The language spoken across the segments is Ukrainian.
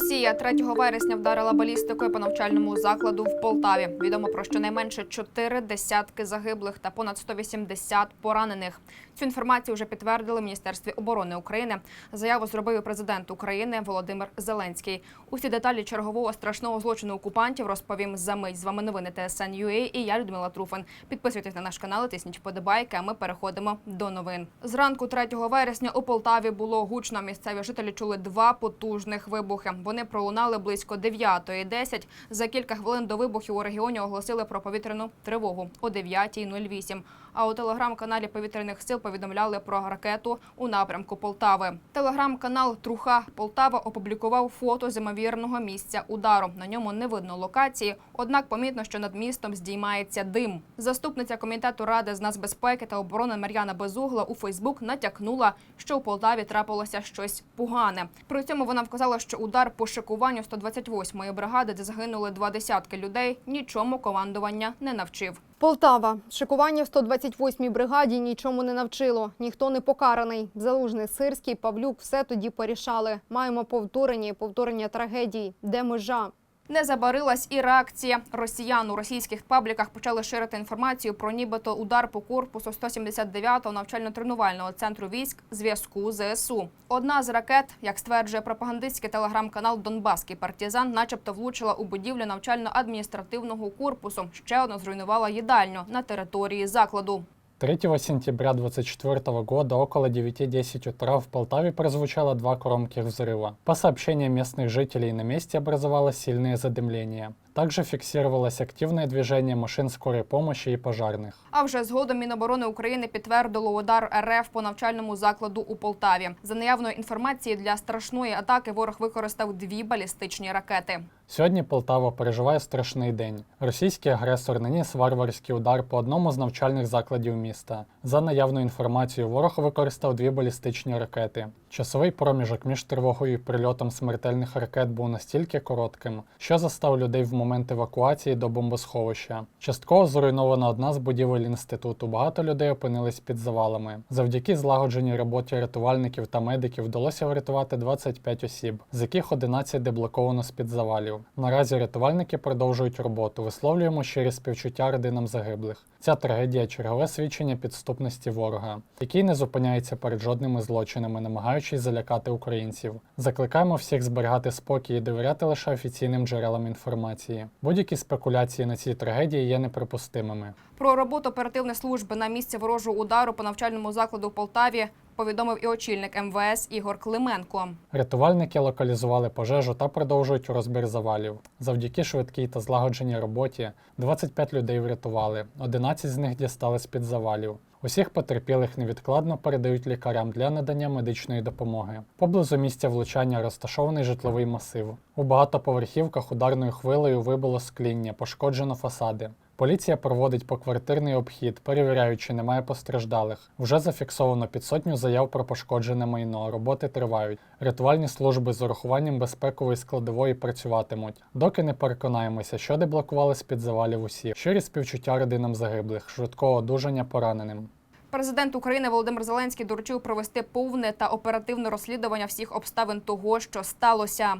Росія 3 вересня вдарила балістикою по навчальному закладу в Полтаві. Відомо про щонайменше чотири десятки загиблих та понад 180 поранених. Цю інформацію вже підтвердили в Міністерстві оборони України. Заяву зробив президент України Володимир Зеленський. Усі деталі чергового страшного злочину окупантів розповім за мить. З вами новини ТСН ТСН.UA і я Людмила Труфан. Підписуйтесь на наш канал, тисніть вподобайки. А ми переходимо до новин. Зранку 3 вересня у Полтаві було гучно. Місцеві жителі чули два потужних вибухи. Вони пролунали близько 9.10. За кілька хвилин до вибухів у регіоні оголосили про повітряну тривогу о 9.08. А у телеграм-каналі повітряних сил повідомляли про ракету у напрямку Полтави. Телеграм-канал Труха Полтава опублікував фото з ймовірного місця удару. На ньому не видно локації, однак помітно, що над містом здіймається дим. Заступниця комітету ради з нацбезпеки та оборони Мар'яна Безугла у Фейсбук натякнула, що у Полтаві трапилося щось погане. При цьому вона вказала, що удар по шикуванню 128-ї бригади, де загинули два десятки людей, нічому командування не навчив. Полтава. Шикування в 128-й бригаді нічому не навчило. Ніхто не покараний. Залужний, Сирський, Павлюк все тоді порішали. Маємо повторення і повторення трагедії. Де межа? Не забарилась і реакція росіян у російських пабліках почали ширити інформацію про нібито удар по корпусу 179-го навчально-тренувального центру військ зв'язку ЗСУ. Одна з ракет, як стверджує пропагандистський телеграм-канал Донбаський партизан, начебто влучила у будівлю навчально-адміністративного корпусу. Ще одна зруйнувала їдальню на території закладу. 3 сентября 2024 года около 9.10 утра в Полтаве прозвучало два громких взрыва. По сообщениям местных жителей, на месте образовалось сильное задымление. Также фиксировалось активное движение машин скорой помощи и пожарных. А вже згодом Міноборони України підтвердило удар РФ по навчальному закладу у Полтаві. За наявною інформацією для страшної атаки ворог використав дві балістичні ракети. Сьогодні Полтава переживає страшний день. Російський агресор наніс варварський удар по одному з навчальних закладів міста. За наявною інформацією, ворог використав дві балістичні ракети. Часовий проміжок між тривогою і прильотом смертельних ракет був настільки коротким, що застав людей в момент евакуації до бомбосховища. Частково зруйнована одна з будівель інституту. Багато людей опинились під завалами. Завдяки злагодженій роботі рятувальників та медиків вдалося врятувати 25 осіб, з яких 11 деблоковано з під завалів. Наразі рятувальники продовжують роботу. Висловлюємо щирі співчуття родинам загиблих. Ця трагедія чергове свідчення підступності ворога, який не зупиняється перед жодними злочинами, намагаючись залякати українців. Закликаємо всіх зберігати спокій і довіряти лише офіційним джерелам інформації. Будь-які спекуляції на цій трагедії є неприпустимими. Про роботу оперативної служби на місці ворожого удару по навчальному закладу в Полтаві повідомив і очільник МВС Ігор Клименко. Рятувальники локалізували пожежу та продовжують розбір завалів. Завдяки швидкій та злагодженій роботі 25 людей врятували, 11 з них дістали з-під завалів. Усіх потерпілих невідкладно передають лікарям для надання медичної допомоги. Поблизу місця влучання розташований житловий масив. У багатоповерхівках ударною хвилею вибило скління, пошкоджено фасади. Поліція проводить поквартирний обхід, перевіряючи, чи немає постраждалих. Вже зафіксовано під сотню заяв про пошкоджене майно. Роботи тривають. Рятувальні служби з урахуванням безпекової складової працюватимуть. Доки не переконаємося, що деблокували з-під завалів усі. Щирі співчуття родинам загиблих, швидкого одужання пораненим. Президент України Володимир Зеленський доручив провести повне та оперативне розслідування всіх обставин того, що сталося.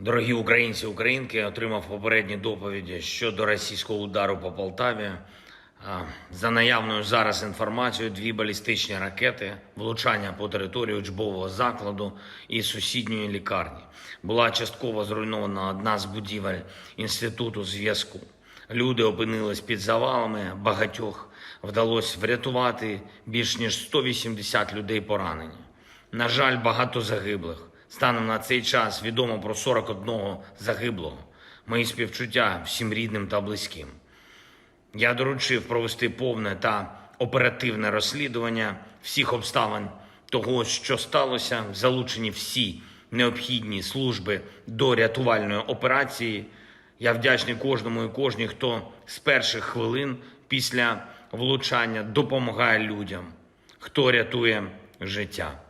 Дорогі українці, українки, отримав попередні доповіді щодо російського удару по Полтаві. За наявною зараз інформацією, дві балістичні ракети, влучання по території учбового закладу і сусідньої лікарні. Була частково зруйнована одна з будівель інституту зв'язку. Люди опинились під завалами, багатьох вдалося врятувати більш ніж 180 людей поранені. На жаль, багато загиблих. Станом на цей час відомо про 41 загиблого. Мої співчуття всім рідним та близьким. Я доручив провести повне та оперативне розслідування всіх обставин того, що сталося, залучені всі необхідні служби до рятувальної операції. Я вдячний кожному і кожній, хто з перших хвилин після влучання допомагає людям, хто рятує життя.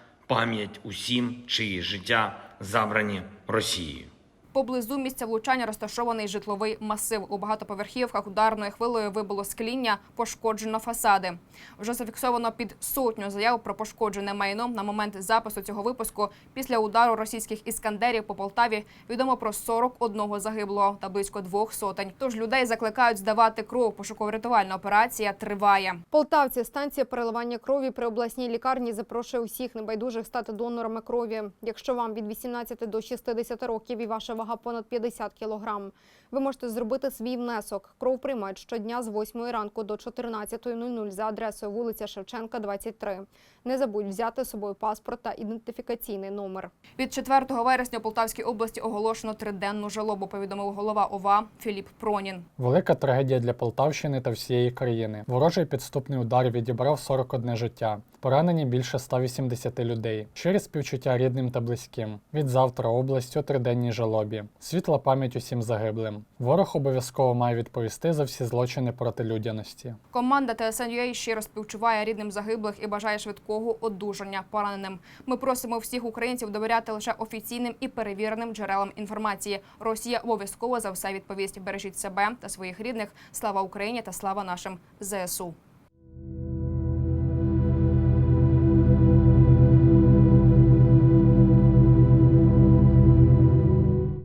пам'ять усім, чиї життя забрані Росією. Поблизу місця влучання розташований житловий масив. У багатоповерхівках ударною хвилею вибуло скління, пошкоджено фасади. Вже зафіксовано під сотню заяв про пошкоджене майно на момент запису цього випуску. Після удару російських іскандерів по Полтаві відомо про 41 загиблого та близько двох сотень. Тож людей закликають здавати кров. Пошуково-рятувальна операція триває. Полтавці станція переливання крові при обласній лікарні запрошує усіх небайдужих стати донорами крові. Якщо вам від 18 до 60 років і ваша вага понад 50 кілограм, ви можете зробити свій внесок. Кров приймають щодня з 8 ранку до 14.00 за адресою вулиця Шевченка, 23. Не забудь взяти з собою паспорт та ідентифікаційний номер. Від 4 вересня у Полтавській області оголошено триденну жалобу. Повідомив голова ОВА Філіп Пронін. Велика трагедія для Полтавщини та всієї країни. Ворожий підступний удар відібрав 41 життя. Поранені більше 180 людей. Щирі співчуття рідним та близьким. Від завтра область у триденній жалобі. Світла пам'ять усім загиблим. Ворог обов'язково має відповісти за всі злочини проти людяності. Команда ТСНЮА щиро співчуває рідним загиблих і бажає швидкого одужання пораненим. Ми просимо всіх українців довіряти лише офіційним і перевіреним джерелам інформації. Росія обов'язково за все відповість. Бережіть себе та своїх рідних. Слава Україні та слава нашим ЗСУ.